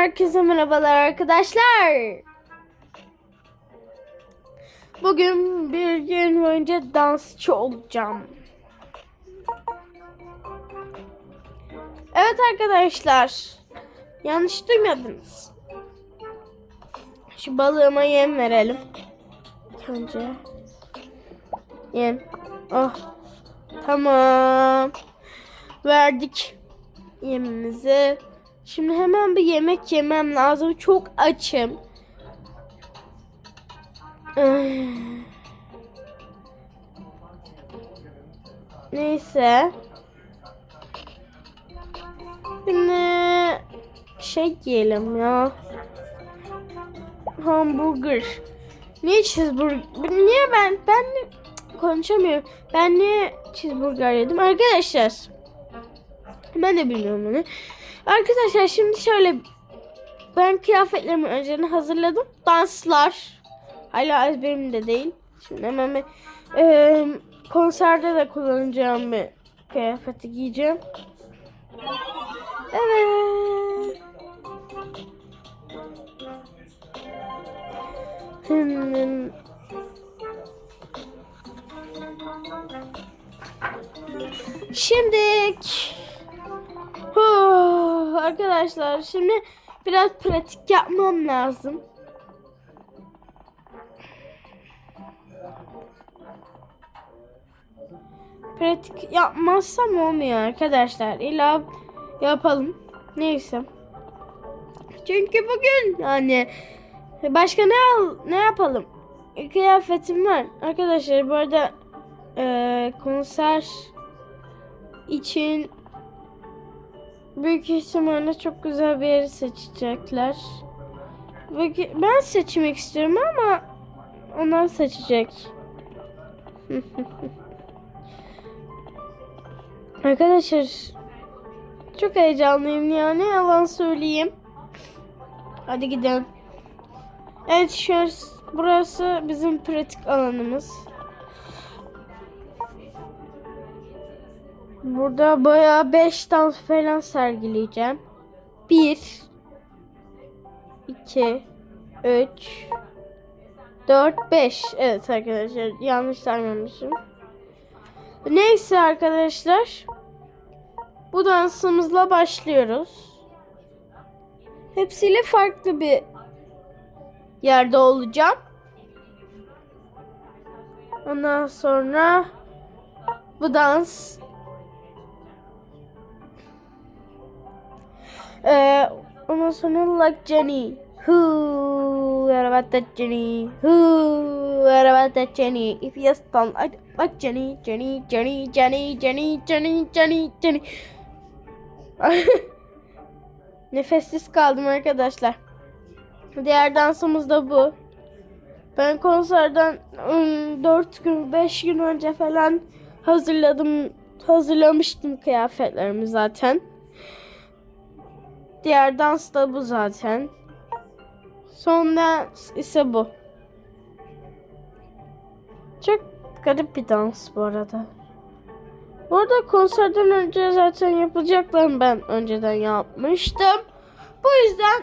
Herkese merhabalar arkadaşlar. Bugün bir gün boyunca dansçı olacağım. Evet arkadaşlar. Yanlış duymadınız. Şu balığıma yem verelim. Önce. Yem. Oh. Tamam. Verdik yemimizi. Şimdi hemen bir yemek yemem lazım. Çok açım. Neyse. Şimdi şey yiyelim ya. Hamburger. Niye cheeseburger? Niye ben ben konuşamıyorum. Ben niye cheeseburger yedim arkadaşlar? Ben de bilmiyorum onu. Arkadaşlar şimdi şöyle ben kıyafetlerimi önceden hazırladım. Danslar. Hala ezberimde değil. Şimdi hemen bir e, konserde de kullanacağım bir kıyafeti giyeceğim. Evet. Hmm. Şimdi Huh, arkadaşlar şimdi biraz pratik yapmam lazım. Pratik yapmazsam olmuyor arkadaşlar. İlla yapalım. Neyse. Çünkü bugün yani başka ne al, ne yapalım? Kıyafetim var. Arkadaşlar bu arada eee, konser için Büyük ihtimalle çok güzel bir yeri seçecekler. Ben seçmek istiyorum ama onlar seçecek. Arkadaşlar çok heyecanlıyım ya ne yalan söyleyeyim. Hadi gidelim. Evet şöyle burası bizim pratik alanımız. Burada bayağı 5 dans falan sergileyeceğim. 1 2 3 4 5 Evet arkadaşlar yanlış saymamışım. Neyse arkadaşlar. Bu dansımızla başlıyoruz. Hepsiyle farklı bir yerde olacağım. Ondan sonra bu dans Ee, ondan sonra like Jenny. Who what about that Jenny? Who what about that Jenny? If you don't like, like Jenny, Jenny, Jenny, Jenny, Jenny, Jenny, Jenny, Jenny. Nefessiz kaldım arkadaşlar. Diğer dansımız da bu. Ben konserden 4 gün 5 gün önce falan hazırladım hazırlamıştım kıyafetlerimi zaten. Diğer dans da bu zaten. Son dans ise bu. Çok garip bir dans bu arada. Bu arada konserden önce zaten yapacaklarımı ben önceden yapmıştım. Bu yüzden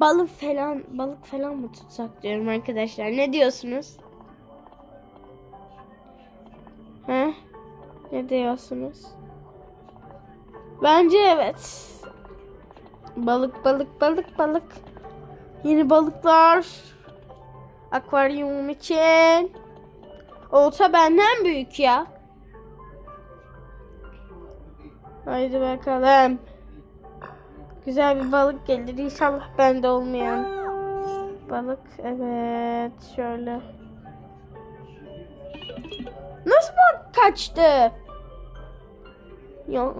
balık falan balık falan mı tutsak diyorum arkadaşlar. Ne diyorsunuz? He? Ne diyorsunuz? Bence evet. Balık balık balık balık. Yeni balıklar. Akvaryum için. Olsa benden büyük ya. Haydi bakalım. Güzel bir balık gelir. İnşallah bende olmayan. Balık evet şöyle. Nasıl bak kaçtı? Ya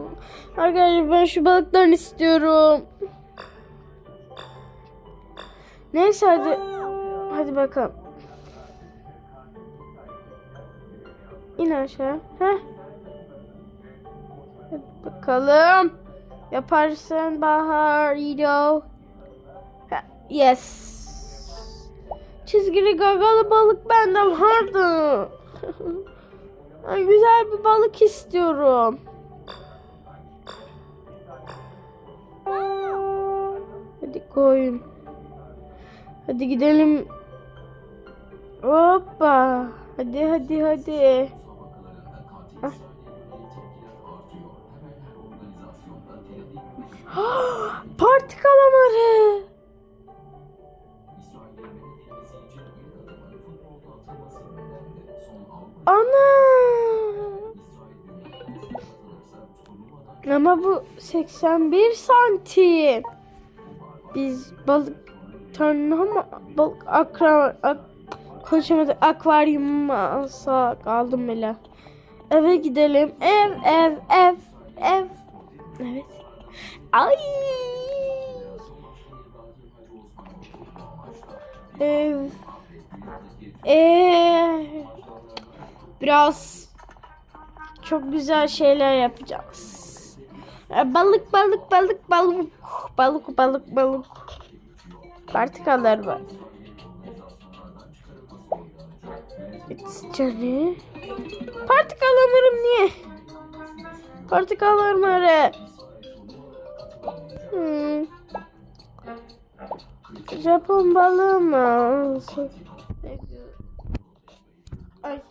arkadaşlar ben şu balıktan istiyorum. Neyse hadi. Hadi bakalım. İn aşağı. Heh. Hadi bakalım. Yaparsın Bahar, İdo. Yes. Çizgili gagalı balık bende vardı. Güzel bir balık istiyorum. Koyun. Hadi gidelim. Hoppa. Hadi hadi hadi. Ah. Parti kalamarı. Ana. Ama bu 81 santim. Biz balık tanrı ama balık akra ak, konuşamadık akvaryum alsak aldım bile. Eve gidelim. Ev ev ev ev. Evet. Ay. Ev. Ev. Biraz çok güzel şeyler yapacağız. E, Balık balık balık balık balık balık balık. Partikalar var. Canı. Partikalarım niye? Partikalarım öyle. Hmm. Japon balığı mı? Ay.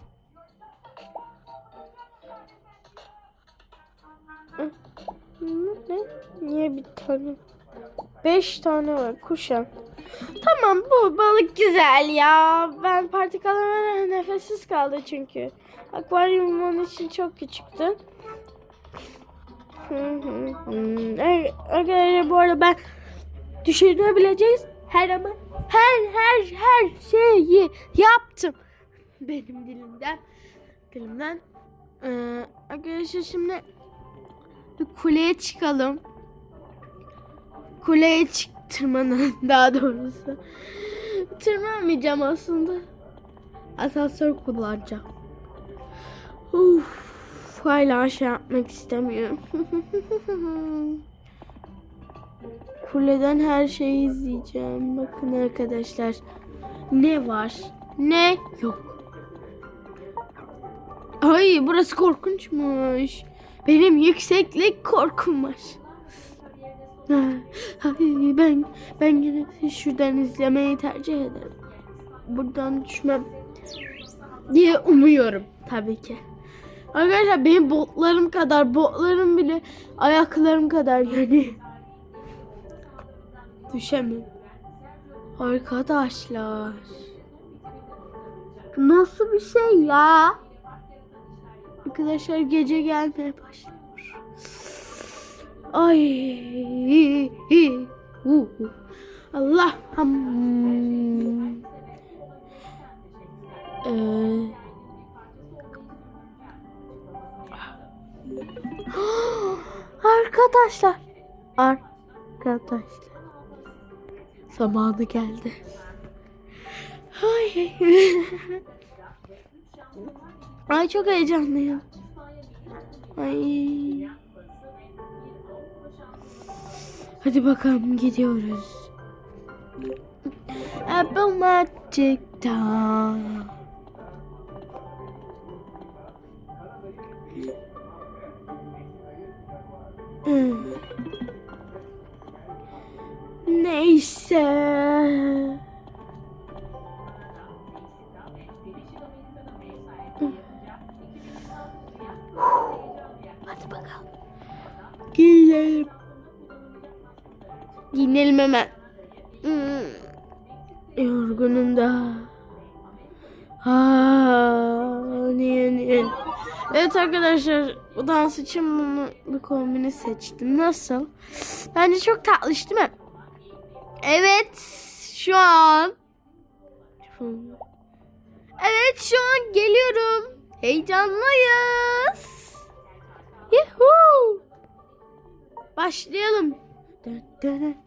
Niye bir tane? Beş tane var kuşan. Tamam bu balık güzel ya. Ben partikalarına nefessiz kaldı çünkü. Akvaryum onun için çok küçüktü. Arkadaşlar bu arada ben düşünebileceğiz her ama her her her şeyi yaptım. Benim dilimden dilimden. Ee, arkadaşlar şimdi bir kuleye çıkalım. Kuleye çık tırmanalım daha doğrusu. Tırmanmayacağım aslında. Asansör kullanacağım. Uf, hala şey yapmak istemiyorum. Kuleden her şeyi izleyeceğim. Bakın arkadaşlar. Ne var? Ne yok. Ay burası korkunçmuş. Benim yükseklik korkum var. Ben ben de şuradan izlemeyi tercih ederim. Buradan düşmem diye umuyorum tabii ki. Arkadaşlar benim botlarım kadar, botlarım bile ayaklarım kadar yani. Düşemem. Arkadaşlar. Nasıl bir şey ya? Arkadaşlar gece gelmeye başlıyor. Ay. Uh. Allah. Hmm. Ee, Arkadaşlar. Arkadaşlar. Zamanı geldi. Ay. Ay çok heyecanlıyım. Ay. Hadi bakalım gidiyoruz. Apple Magic Time. Hmm. Neyse. Giyinelim. Giyinelim hemen. Hmm. Yorgunum da. Ha, niye niye? Evet arkadaşlar bu dans için bunu bir kombini seçtim. Nasıl? Bence çok tatlış değil mi? Evet şu an. Evet şu an geliyorum. Heyecanlıyız. Yuhuu. Başlayalım. Evet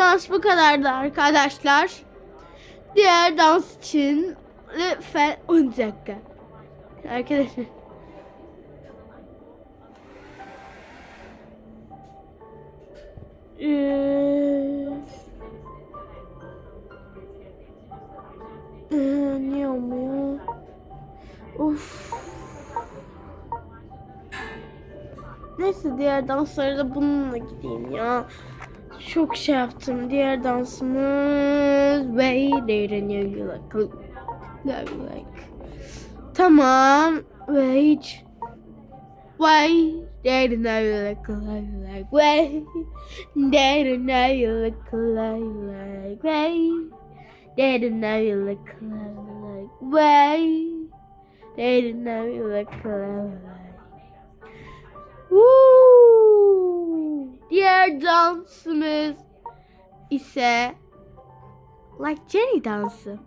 dans bu kadardı arkadaşlar. Diğer dans için lütfen 10 dakika. Arkadaşlar. Ee, ee, niye olmuyor? Of. Neyse diğer danslara da bununla gideyim ya. Çok şey yaptım. Diğer dansımız Way There You Like Like Like Tamam. Wait. Why? There you look like like way. There you look like like way. There you look like like way. There you look like like. Woo! Diğer dansımız ise like Jenny dansı.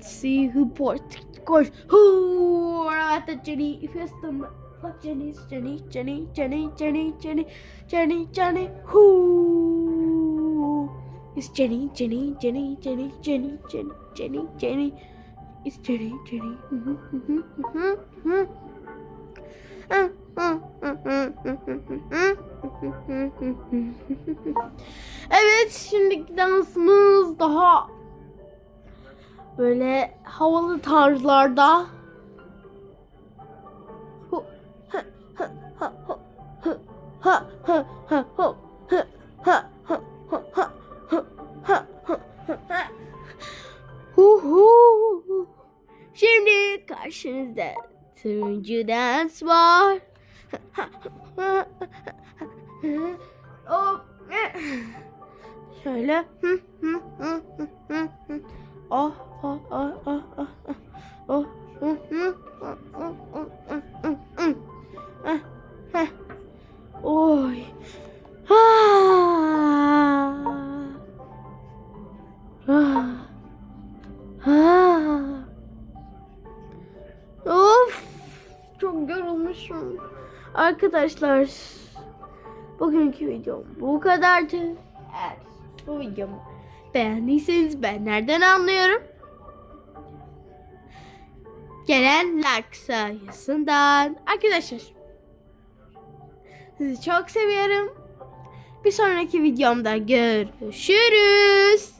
See who bought course who at the Jenny if you're still like Jenny's Jenny Jenny Jenny Jenny Jenny Jenny Jenny who is Jenny Jenny Jenny Jenny Jenny Jenny Jenny Jenny is Jenny Jenny Mhm, mhm, mhm, mhm. evet şimdiki dansımız daha böyle havalı tarzlarda. Şimdi karşınızda turuncu dans var. Şöyle. Oh, oh, oh, oh, oh, oh. Yorulmuşum. Arkadaşlar. Bugünkü videom bu kadardı. Eğer bu videomu beğendiyseniz ben nereden anlıyorum? Gelen like sayısından. Arkadaşlar. Sizi çok seviyorum. Bir sonraki videomda görüşürüz.